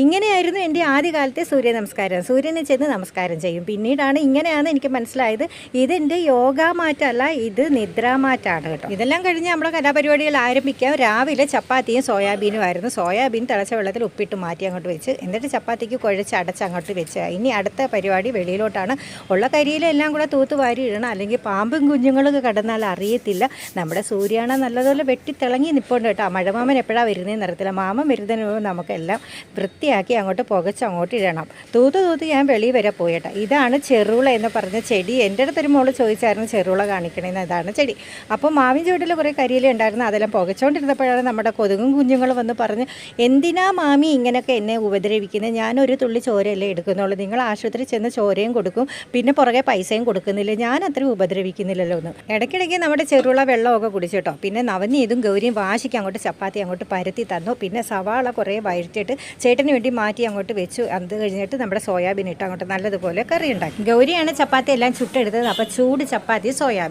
ഇങ്ങനെയായിരുന്നു എന്റെ ആദ്യകാലത്തെ സൂര്യ നമസ്കാരം. സൂര്യനെ ചെന്ന് നമസ്കാരം ചെയ്യും. പിന്നീടാണ് ഇങ്ങനെയാണ് എനിക്ക് മനസ്സിലായത്. ഇതെന്റെ യോഗ മാറ്റമല്ല ഇത് നിദ്രാമാറ്റാണ് കേട്ടോ. ഇതെല്ലാം കഴിഞ്ഞ് നമ്മുടെ കലാപരിപാടികൾ ആരംഭിക്കാം. രാവിലെ ചപ്പാത്തിയും സോയാബീനും ആയിരുന്നു. സോയാബീൻ തിളച്ച വെള്ളത്തിൽ ഉപ്പിട്ട് മാറ്റി അങ്ങോട്ട് വെച്ച് എന്നിട്ട് ചപ്പാത്തിക്ക് കുഴച്ച് അടച്ച് അങ്ങോട്ട് വെച്ച്. ഇനി അടുത്ത പരിപാടി വെളിയിലോട്ടാണ്. ഉള്ള കരിയിലെല്ലാം കൂടെ തൂത്ത് വാരി ഇടണം. അല്ലെങ്കിൽ പാമ്പും കുഞ്ഞുങ്ങളും കടന്നാൽ അറിയത്തില്ല. നമ്മുടെ സൂര്യാണ നല്ലതുപോലെ വെട്ടി തിളങ്ങി നിൽപ്പുണ്ട് കേട്ടോ മഴമാമൻ എപ്പോഴാണ് വരുന്നതെന്ന് അറിയത്തില്ല. മാമൻ വരുന്നതിന് നമുക്കെല്ലാം വൃത്തിയാക്കി അങ്ങോട്ട് പുകച്ച് അങ്ങോട്ട് ഇടണം. തൂത്ത് തൂത്ത് ഞാൻ വെളി വരെ പോയിട്ടാ. ഇതാണ് ചെറുള എന്ന് പറഞ്ഞ ചെടി. എന്റെ അടുത്തൊരു മോൾ ചോദിച്ചായിരുന്നു ചെറുള കാണിക്കണേന്ന്. ഇതാണ് ചെടി. അപ്പോൾ മാവിൻ ചുവട്ടിൽ കുറേ കരിയില ഉണ്ടായിരുന്നു. അതെല്ലാം പുകച്ചുകൊണ്ടിരുന്നപ്പോഴാണ് നമ്മുടെ കൊതുകും കുഞ്ഞുങ്ങളും വന്ന് പറഞ്ഞ് എന്തിനാ മാമി ഇങ്ങനെയൊക്കെ എന്നെ ഉപദ്രവിക്കുന്നത് ഞാനൊരു തുള്ളി ചോരയല്ലേ എടുക്കുന്നുള്ളൂ. നിങ്ങൾ ആശുപത്രി ചെന്ന് ചോരയും കൊടുക്കും. പിന്നെ പുറകെ പൈസയും കൊടുക്കുന്നില്ല? ഞാൻ അത്രയും ഉപദ്രവിക്കുന്നില്ലല്ലോ ഒന്ന് ഇടയ്ക്കിടയ്ക്ക് നമ്മുടെ ചെറുള വെള്ളമൊക്കെ കുടിച്ചിട്ടോ പിന്നെ നവനീതും ഗൗരിയും വാശിക്ക് അങ്ങോട്ട് ചപ്പാത്തി അങ്ങോട്ട് പരത്തി തന്നു. പിന്നെ സവാള കുറേ വഴറ്റിയിട്ട് ചേട്ടന് വേണ്ടി മാറ്റി അങ്ങോട്ട് വെച്ചു. അത് കഴിഞ്ഞിട്ട് നമ്മുടെ സോയാബീൻ ഇട്ട് അങ്ങോട്ട് നല്ലതുപോലെ കറി ഉണ്ടാക്കി. ഗൗരിയാണ് ചപ്പാത്തി എല്ലാം ചുട്ടെടുത്തത്. അപ്പോൾ ചൂട് ചപ്പാത്തി സോയാബീൻ.